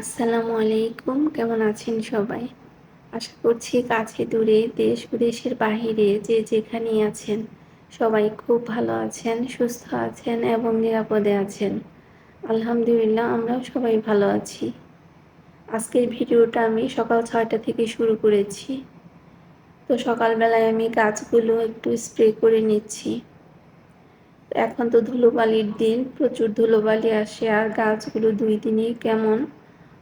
আসসালামু আলাইকুম, কেমন আছেন সবাই? আশা করছি কাছে দূরে দেশ বিদেশের বাহিরে যে যেখানেই আছেন, সবাই খুব ভালো আছেন, সুস্থ আছেন এবং নিরাপদে আছেন। আলহামদুলিল্লাহ, আমরাও সবাই ভালো আছি। আজকের ভিডিওটা আমি সকাল ছয়টা থেকে শুরু করেছি। তো সকালবেলায় আমি গাছগুলো একটু স্প্রে করে নিচ্ছি। এখন তো ধুলোবালির দিন, প্রচুর ধুলোবালি আসে আর গাছগুলো দুই দিনই কেমন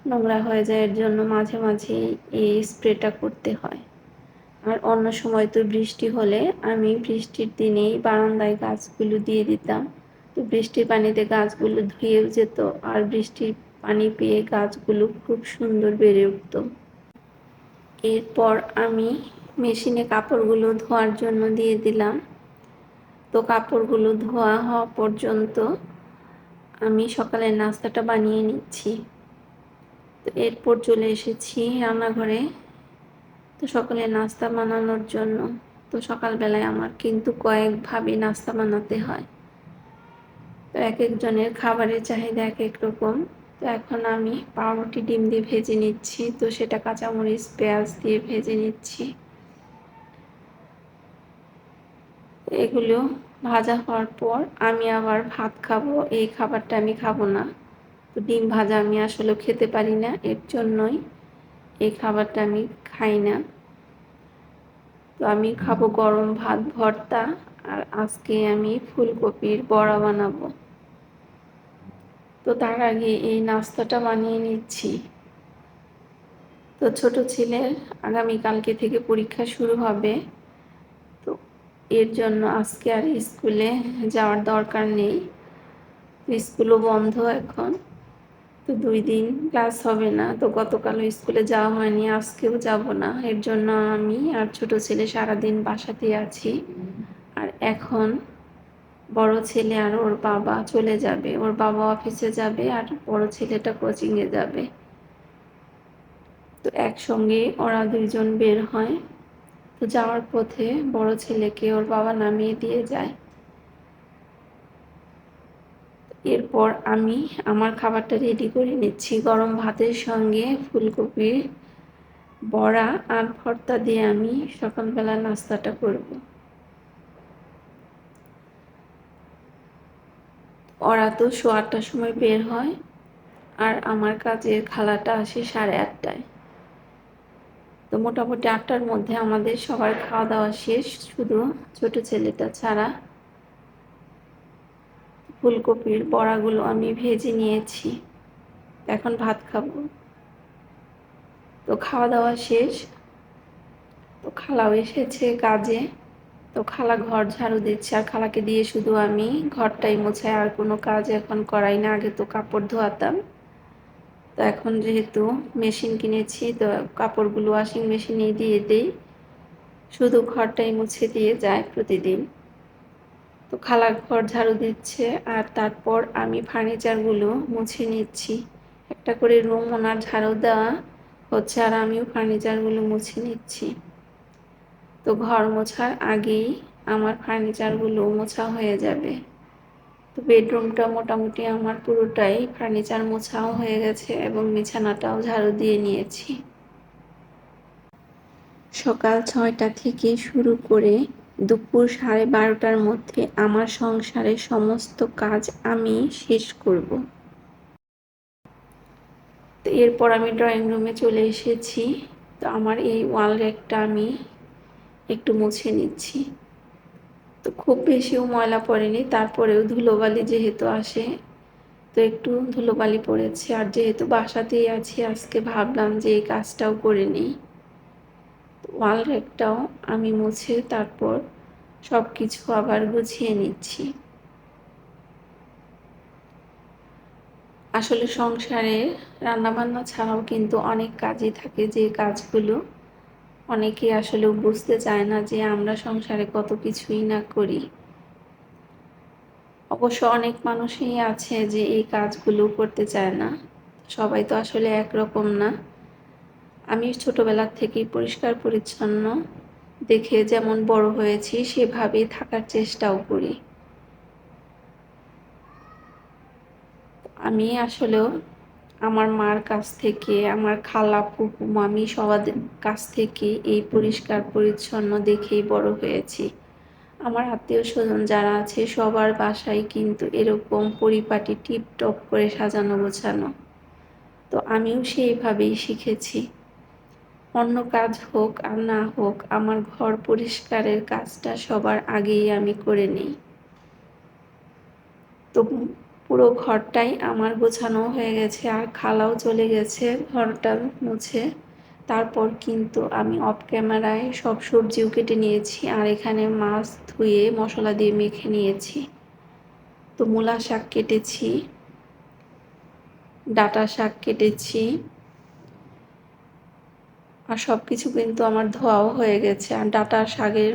নোংরা হয়ে যায়, এর জন্য মাঝে মাঝে এই স্প্রেটা করতে হয়। আর অন্য সময় তো বৃষ্টি হলে আমি বৃষ্টির দিনেই বারান্দায় গাছগুলো দিয়ে দিতাম। তো বৃষ্টির পানিতে গাছগুলো ধুয়েও যেত, আর বৃষ্টির পানি পেয়ে গাছগুলো খুব সুন্দর বেড়ে উঠত। এরপর আমি মেশিনে কাপড়গুলো ধোয়ার জন্য দিয়ে দিলাম। তো কাপড়গুলো ধোয়া হওয়া পর্যন্ত আমি সকালের নাস্তাটা বানিয়ে নিচ্ছি। তো এরপর চলে এসেছি রান্নাঘরে। তো সকালে নাস্তা বানানোর জন্য। তো সকালবেলায় আমার কিন্তু কয়েকভাবে নাস্তা বানাতে হয়। তো এক একজনের খাবারের চাহিদা এক এক রকম। তো এখন আমি পাউরুটি ডিম দিয়ে ভেজে নিচ্ছি। তো সেটা কাঁচামরিচ, পেঁয়াজ দিয়ে ভেজে নিচ্ছি। এগুলো ভাজা হওয়ার পর আমি আবার ভাত খাব। এই খাবারটা আমি খাব না। তো ডিম ভাজা আমি আসলে খেতে পারি না, এর জন্যই এই খাবারটা আমি খাই না। তো আমি খাব গরম ভাত, ভর্তা, আর আজকে আমি ফুলকপির বড়া বানাবো। তো তার আগে এই নাস্তাটা বানিয়ে নিচ্ছি। তো ছোট ছেলের আগামীকালকে থেকে পরীক্ষা শুরু হবে। তো এর জন্য আজকে আর স্কুলে যাওয়ার দরকার নেই। স্কুলও বন্ধ এখন। তো দুই দিন ক্লাস হবে না। তো গতকালও স্কুলে যাওয়া হয়নি, আজকেও যাব না। এর জন্য আমি আর ছোট ছেলে সারাদিন বাসাতেই আছি। আর এখন বড় ছেলে আর ওর বাবা চলে যাবে। ওর বাবা অফিসে যাবে আর বড় ছেলেটা কোচিংয়ে যাবে। তো একসঙ্গে ওরা দুইজন বের হয়। তো যাওয়ার পথে বড় ছেলেকে ওর বাবা নামিয়ে দিয়ে যায়। এরপর আমি আমার খাবারটা রেডি করে নিচ্ছি। গরম ভাতের সঙ্গে ফুলকপির বড়া আর ভর্তা দিয়ে আমি সকালবেলা নাস্তাটা করব। ওরা তো শো আটটার সময় বের হয় আর আমার কাজের খালাটা আসে সাড়ে আটটায়। তো মোটামুটি আটটার মধ্যে আমাদের সবার খাওয়া দাওয়া শেষ। শুধু ছোট ছেলেটা ছাড়া ফুলকপির বড়াগুলো আমি ভেজে নিয়েছি। এখন ভাত খাব। তো খাওয়া দাওয়া শেষ। তো খালাও এসেছে কাজে। তো খালা ঘর ঝাড়ু দিচ্ছে। আর খালাকে দিয়ে শুধু আমি ঘরটাই মোছাই। আর কোনো কাজ এখন করাই না। আগে তো কাপড় ধোয়াতাম। তো এখন যেহেতু মেশিন কিনেছি, তো কাপড়গুলো ওয়াশিং মেশিনেই দিয়ে দিই। শুধু ঘরটাই মুছে দিয়ে যায় প্রতিদিন। তো খালা ঘর ঝাড়ু দিচ্ছে আর তারপর আমি ফার্নিচারগুলো মুছে নিচ্ছি। একটা করে রুম ওনার ঝাড়ু দেওয়া হচ্ছে আর আমিও ফার্নিচারগুলো মুছে নিচ্ছি। তো ঘর মোছার আগেই আমার ফার্নিচারগুলো মোছা হয়ে যাবে। তো বেডরুমটা মোটামুটি আমার পুরোটাই ফার্নিচার মোছাও হয়ে গেছে এবং বিছানাটাও ঝাড়ু দিয়ে নিয়েছি। সকাল ছয়টা থেকে শুরু করে দুপুর সাড়ে বারোটার মধ্যে আমার সংসারের সমস্ত কাজ আমি শেষ করব। তো এরপর আমি ড্রয়িং রুমে চলে এসেছি। তো আমার এই ওয়াল র্যাকটা আমি একটু মুছে নিচ্ছি। তো খুব বেশিও ময়লা পড়েনি, তারপরেও ধুলোবালি যেহেতু আসে, তো একটু ধুলোবালি পড়েছে। আর যেহেতু বাসাতেই আছি, আজকে ভাবলাম যে এই কাজটাও করে নিই। ওয়াল র্যাকটাও আমি মুছে তারপর সব কিছু আবার গুছিয়ে নিচ্ছি। আসলে সংসারে রান্নাবান্না ছাড়াও কিন্তু অনেক কাজই থাকে, যে কাজগুলো অনেকে আসলে বুঝতে চায় না যে আমরা সংসারে কত কিছুই না করি। অবশ্য অনেক মানুষই আছে যে এই কাজগুলো করতে চায় না। সবাই তো আসলে একরকম না। আমি ছোটবেলার থেকেই পরিষ্কার পরিচ্ছন্ন, দেখে যেমন বড় হয়েছি, সেভাবেই থাকার চেষ্টাও করি। আমি আসলেও আমার মার কাছ থেকে, আমার খালা ফুপু মামি সবার কাছ থেকে এই পরিষ্কার পরিচ্ছন্ন দেখেই বড় হয়েছি। আমার আত্মীয় স্বজন যারা আছে, সবার বাসায় কিন্তু এরকম পরিপাটি টিপটপ করে সাজানো গোছানো। তো আমিও সেইভাবেই শিখেছি। অন্য কাজ হোক আর না হোক, আমার ঘর পরিষ্কারের কাজটা সবার আগেই আমি করে নিই। তো পুরো ঘরটাই আমার গোছানো হয়ে গেছে আর খালাও চলে গেছে ঘরটা মুছে। তারপর কিন্তু আমি অফ ক্যামেরায় সব সবজিও কেটে নিয়েছি আর এখানে মাছ ধুয়ে মশলা দিয়ে মেখে নিয়েছি। তো মূলা শাক কেটেছি, ডাটা শাক কেটেছি আর সব কিছু কিন্তু আমার ধোয়াও হয়ে গেছে। আর ডাটা শাকের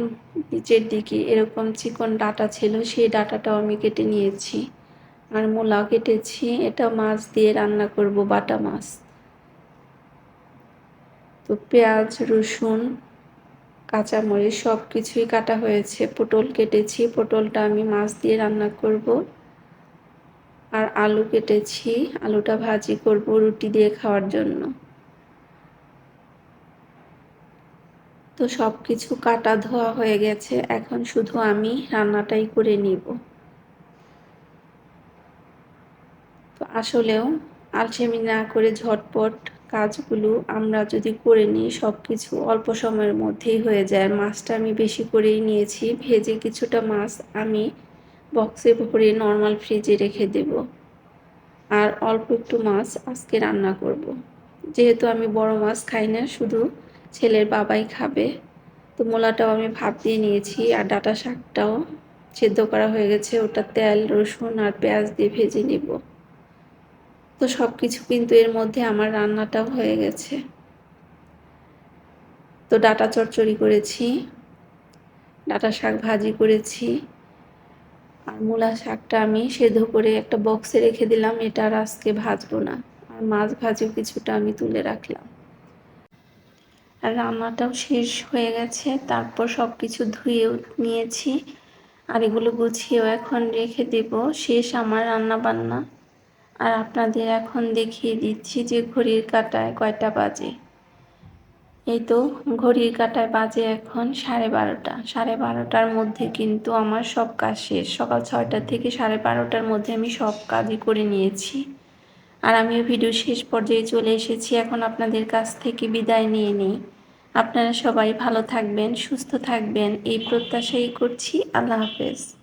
নিচের দিকে এরকম চিকন ডাটা ছিল, সেই ডাটাটাও আমি কেটে নিয়েছি। আর মূলা কেটেছি। এটা মাছ দিয়ে রান্না করব, বাটা মাছ। তো পেঁয়াজ, রসুন, কাঁচামরিচ সব কিছুই কাটা হয়েছে। পটল কেটেছি। পটলটা আমি মাছ দিয়ে রান্না করব। আর আলু কেটেছি। আলুটা ভাজি করব রুটি দিয়ে খাওয়ার জন্য। তো সব কিছু কাটা ধোয়া হয়ে গেছে। এখন শুধু আমি রান্নাটাই করে নিব। তো আসলেও আলসেমি না করে ঝটপট কাজগুলো আমরা যদি করে নিই সব কিছু অল্প সময়ের মধ্যেই হয়ে যায়। মাছটা আমি বেশি করেই নিয়েছি। ভেজে কিছুটা মাছ আমি বক্সে ভরে নর্মাল ফ্রিজে রেখে দেব। আর অল্প একটু মাছ আজকে রান্না করব। যেহেতু আমি বড় মাছ খাই না, শুধু ছেলের বাবাই খাবে। তো মোলাটাও আমি ভাপ দিয়ে নিয়েছি আর ডাটা শাকটাও সেদ্ধ করা হয়ে গেছে। ওটা তেল, রসুন আর পেঁয়াজ দিয়ে ভেজে নেব। তো সব কিছু কিন্তু এর মধ্যে আমার রান্নাটাও হয়ে গেছে। তো ডাটা চচ্চড়ি করেছি, ডাটা শাক ভাজি করেছি আর মূলা শাকটা আমি সেদ্ধ করে একটা বক্সে রেখে দিলাম। এটা আর আজকে ভাজবো না। আর মাছ ভাজিও কিছুটা আমি তুলে রাখলাম। আর রান্নাটাও শেষ হয়ে গেছে। তারপর সব কিছু ধুয়েও নিয়েছি। আর এগুলো গুছিয়েও এখন রেখে দেব। শেষ আমার রান্না বান্না আর আপনাদের এখন দেখিয়ে দিচ্ছি যে ঘড়ির কাটায় কয়টা বাজে। এই তো, ঘড়ির কাটায় বাজে এখন সাড়ে বারোটা। সাড়ে বারোটার মধ্যে কিন্তু আমার সব কাজ শেষ। সকাল ছয়টা থেকে সাড়ে বারোটার মধ্যে আমি সব কাজই করে নিয়েছি। আর আমিও ভিডিও শেষ পর্যায়ে চলে এসেছি। এখন আপনাদের কাছ থেকে বিদায় নিয়ে নিই। আপনারা সবাই ভালো থাকবেন সুস্থ থাকবেন। এই প্রত্যাশাই করছি। আল্লাহ হাফেজ।